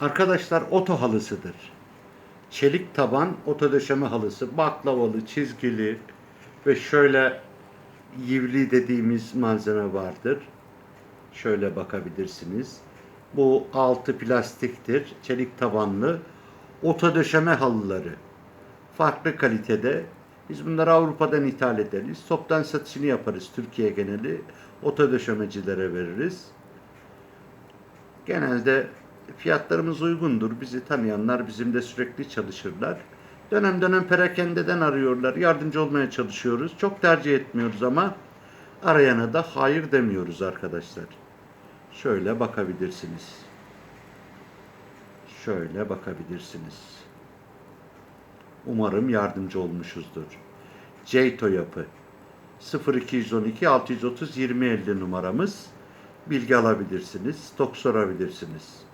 Arkadaşlar oto halısıdır. Çelik taban oto döşeme halısı. Baklavalı, çizgili ve şöyle yivli dediğimiz malzeme vardır. Şöyle bakabilirsiniz. Bu altı plastiktir. Çelik tabanlı oto döşeme halıları. Farklı kalitede. Biz bunları Avrupa'dan ithal ederiz. Toptan satışını yaparız Türkiye geneli. Oto döşemecilere veririz. Genelde fiyatlarımız uygundur. Bizi tanıyanlar bizimle sürekli çalışırlar. Dönem dönem perakendeden arıyorlar. Yardımcı olmaya çalışıyoruz. Çok tercih etmiyoruz ama arayana da hayır demiyoruz arkadaşlar. Şöyle bakabilirsiniz. Şöyle bakabilirsiniz. Umarım yardımcı olmuşuzdur. Ceyto yapı 0212 630 2050 numaramız. Bilgi alabilirsiniz, stok sorabilirsiniz.